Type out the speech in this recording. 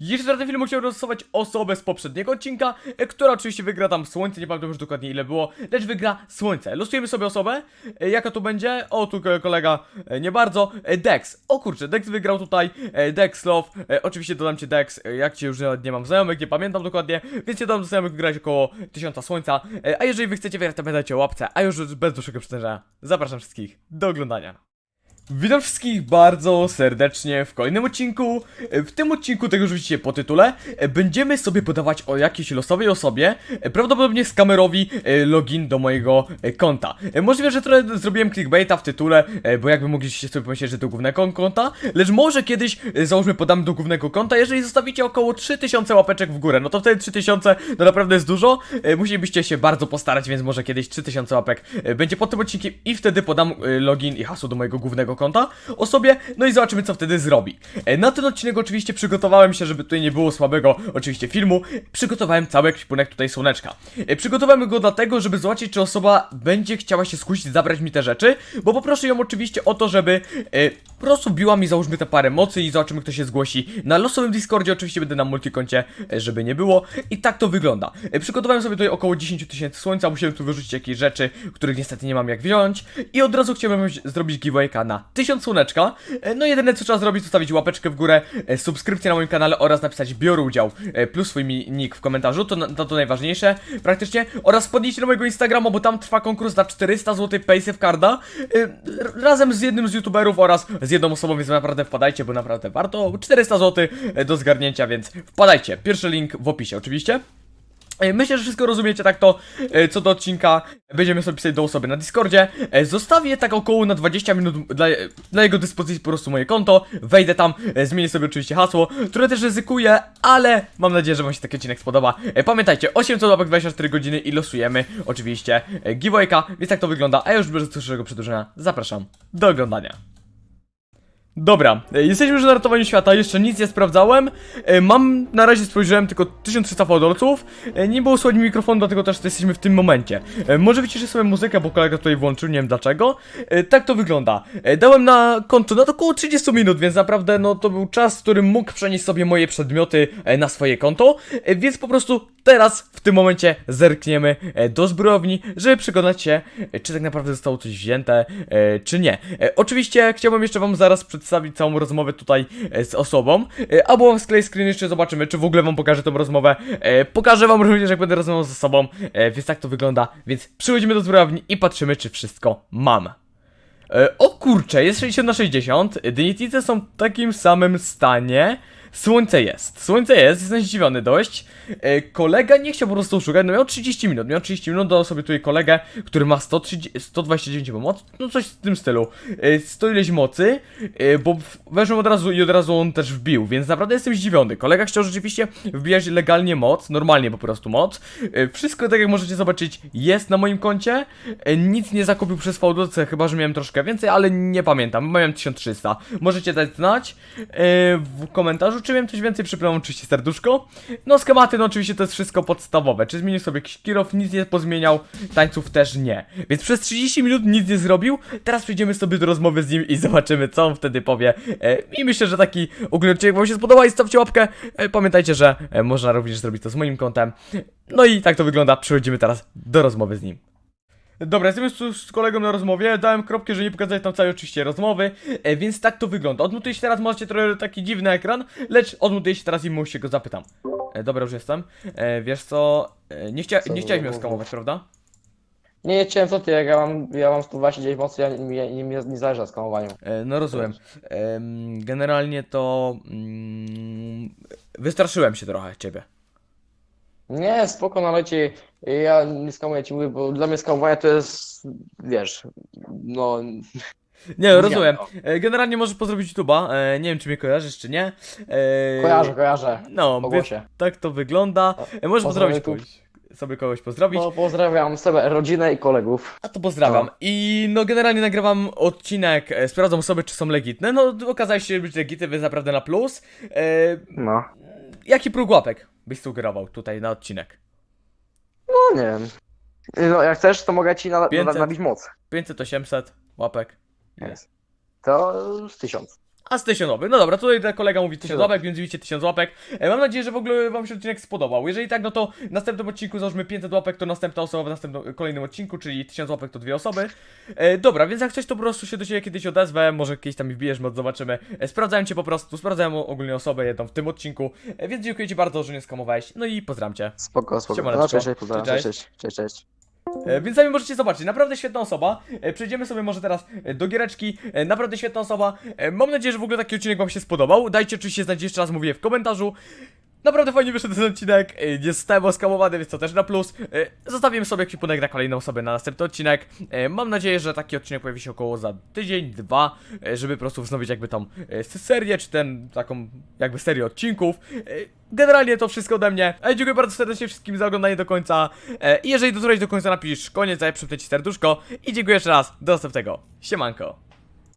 Jeszcze na tym filmu chciałem rozlosować osobę z poprzedniego odcinka, e, która oczywiście wygra tam słońce, nie pamiętam już dokładnie ile było, lecz wygra słońce. Losujemy sobie osobę, e, jaka to będzie? O, tu ko- kolega, e, nie bardzo, Dex. O kurczę, Dex wygrał tutaj, Dex Love, oczywiście dodam cię Dex, jak cię już nie mam znajomych, nie pamiętam dokładnie, więc cię dodam do znajomych, wygrać około 1000 słońca, a jeżeli wy chcecie wygrać, to pamiętajcie o łapce, a już bez dłuższego przeciążenia, zapraszam wszystkich do oglądania. Witam wszystkich bardzo serdecznie w kolejnym odcinku. W tym odcinku, tego już widzicie po tytule, będziemy sobie podawać o jakiejś losowej osobie, prawdopodobnie z kamerowi e, login do mojego e, konta. E, Możliwe, że trochę zrobiłem clickbaita w tytule, bo jakby mogliście sobie pomyśleć, że do głównego konta, lecz może kiedyś, załóżmy, podamy do głównego konta, jeżeli zostawicie około 3000 łapeczek w górę, no to wtedy 3000 to naprawdę jest dużo, musielibyście się bardzo postarać, więc może kiedyś 3000 łapek będzie pod tym odcinkiem i wtedy podam login i hasło do mojego głównego konta osobie, no i zobaczymy co wtedy zrobi. E, Na ten odcinek oczywiście przygotowałem się, żeby tutaj nie było słabego oczywiście filmu, przygotowałem cały ekwipunek tutaj słoneczka. E, Przygotowałem go dlatego, żeby zobaczyć czy osoba będzie chciała się skusić zabrać mi te rzeczy, bo poproszę ją oczywiście o to, żeby e, po prostu biła mi załóżmy te parę mocy i zobaczymy kto się zgłosi. Na losowym Discordzie oczywiście będę na multikoncie, żeby nie było i tak to wygląda. Przygotowałem sobie tutaj około 10 tysięcy słońca, musiałem tu wyrzucić jakieś rzeczy, których niestety nie mam jak wziąć i od razu chciałbym zrobić giveawayka na 1000 słoneczka. E, No jedyne co trzeba zrobić to stawić łapeczkę w górę, e, subskrypcję na moim kanale oraz napisać biorę udział e, plus swój nick w komentarzu, to, to to najważniejsze praktycznie oraz wpadnijcie na mojego Instagrama, bo tam trwa konkurs na 400 zł Paysafe Carda r- razem z jednym z youtuberów oraz z jedną osobą, więc naprawdę wpadajcie, bo naprawdę warto 400 zł do zgarnięcia, więc wpadajcie. Pierwszy link w opisie oczywiście. E, Myślę, że wszystko rozumiecie tak to, e, co do odcinka. Będziemy sobie pisać do osoby na Discordzie. E, Zostawię tak około na 20 minut dla, dla jego dyspozycji po prostu moje konto. Wejdę tam, zmienię sobie oczywiście hasło, które też ryzykuję, ale mam nadzieję, że wam się taki odcinek spodoba. Pamiętajcie, 800 łapek 24 godziny i losujemy oczywiście giveawayka, więc tak to wygląda. A już bez dłuższego przedłużenia zapraszam do oglądania. Dobra, e, jesteśmy już na ratowaniu świata, jeszcze nic nie sprawdzałem. E, Mam, na razie spojrzałem tylko 1300 fotolców. E, Nie było słychać mikrofonu, dlatego też jesteśmy w tym momencie. Może wyciszę sobie muzykę, bo kolega tutaj włączył, nie wiem dlaczego. Tak to wygląda. Dałem na konto na około 30 minut, więc naprawdę no to był czas, w którym mógł przenieść sobie moje przedmioty na swoje konto. Więc po prostu teraz, w tym momencie zerkniemy e, do zbrojowni, żeby przekonać się, e, czy tak naprawdę zostało coś wzięte, e, czy nie. Oczywiście chciałbym jeszcze wam zaraz przedstawić całą rozmowę tutaj z osobą, albo wam skleję screen jeszcze zobaczymy, czy w ogóle wam pokażę tą rozmowę. Pokażę wam również, jak będę rozmawiał z osobą, więc tak to wygląda. Więc przychodzimy do zbrojowni i patrzymy, czy wszystko mam. O kurczę, jest 60 na 60. Dynitice są w takim samym stanie. Słońce jest. Słońce jest, jestem zdziwiony dość. E, kolega nie chciał po prostu szukać, no miał 30 minut. Miał 30 minut, dodał sobie tutaj kolegę, który ma 130, 129 mocy, no coś w tym stylu. E, 100 ileś mocy, e, bo weszłem od razu i od razu on też wbił, więc naprawdę jestem zdziwiony. Kolega chciał rzeczywiście wbijać legalnie moc, normalnie po prostu moc. E, wszystko, tak jak możecie zobaczyć, jest na moim koncie. Nic nie zakupił przez VDC, chyba że miałem troszkę więcej, ale nie pamiętam. Miałem 1300. Możecie dać znać w komentarzu, miałem coś więcej. Przypomnę oczywiście serduszko. No, schematy, no oczywiście to jest wszystko podstawowe. Czy zmienił sobie jakiś? Nic nie pozmieniał. Tańców też nie. Więc przez 30 minut nic nie zrobił. Teraz przejdziemy sobie do rozmowy z nim i zobaczymy, co on wtedy powie. E, I myślę, że taki ogólny odcinek wam się spodoba i stawcie łapkę. E, pamiętajcie, że e, można również zrobić to z moim kontem. No i tak to wygląda. Przechodzimy teraz do rozmowy z nim. Dobra, jestem już z kolegą na rozmowie, dałem kropkę, że nie pokazać tam całej oczywiście rozmowy, e, więc tak to wygląda. Odmutuję się teraz, macie trochę taki dziwny ekran, lecz odmutuję się teraz i mu się go zapytam. E, dobra, już jestem. E, wiesz co, e, nie, chcia Co nie chciałeś mnie skamować, prawda? Nie, nie chciałem co ty, jak ja mam, ja mam 129 mocy, ja, mi, mi, mi nie zależy na skamowaniu. E, no rozumiem. Em, generalnie to... Mm, wystraszyłem się trochę ciebie. Nie, spoko, na lecie, ja nie skamuję ci mówię, bo dla mnie skamowanie to jest, wiesz, no... Nie, rozumiem. E, generalnie możesz pozdrowić YouTube'a, e, nie wiem czy mnie kojarzysz, czy nie. E, Kojarzę, kojarzę, No, po więc głosie. tak to wygląda. E, możesz Pozdrawiam pozdrowić YouTube. kogoś. Sobie kogoś pozdrowić. No, pozdrawiam sobie, rodzinę i kolegów. A to pozdrawiam. No. I no generalnie nagrywam odcinek, e, sprawdzam sobie czy są legitne. No okazało się być legitny, więc naprawdę na plus. E, No. jaki próg łapek byś sugerował tutaj na odcinek? No, nie wiem. No, jak chcesz, to mogę ci na, na, 500. nabić moc. 500, 800 łapek. Jest. To z 1000. a z 1000 łapek. No dobra, tutaj ten kolega mówi 1000 Tysiąc. łapek, więc widzicie 1000 łapek. E, Mam nadzieję, że w ogóle wam się odcinek spodobał. Jeżeli tak, no to w następnym odcinku załóżmy 500 łapek, to następna osoba w następnym kolejnym odcinku, czyli 1000 łapek to dwie osoby. E, dobra, więc jak coś to po prostu się do ciebie kiedyś odezwę, może kiedyś tam mi wbijesz, mod zobaczymy. E, sprawdzałem cię po prostu, sprawdzałem ogólnie osobę jedną w tym odcinku, e, więc dziękuję ci bardzo, że nie skamowałeś. No i pozdrawiam cię. Spoko, spoko. Siemaneczko. No, cześć, cześć, pozdrawiam. Cześć, Cześć, cześć, cześć. E, Więc sami możecie zobaczyć, naprawdę świetna osoba. E, Przejdziemy sobie może teraz e, do giereczki. E, Naprawdę świetna osoba. E, Mam nadzieję, że w ogóle taki odcinek Wam się spodobał. Dajcie oczywiście znać, jeszcze raz mówię w komentarzu. Naprawdę fajnie wyszedł ten odcinek, nie zostałem oskamowany, więc to też na plus. E, Zostawiłem sobie kwipunek na kolejną osobę na następny odcinek. E, Mam nadzieję, że taki odcinek pojawi się około za tydzień, dwa, żeby po prostu wznowić jakby tą serię, czy ten taką jakby serię odcinków. Generalnie to wszystko ode mnie. Dziękuję bardzo serdecznie wszystkim za oglądanie do końca. I jeżeli dotrwałeś do końca napisz koniec, a ja przypnę ci serduszko. I dziękuję jeszcze raz. Do następnego. Siemanko.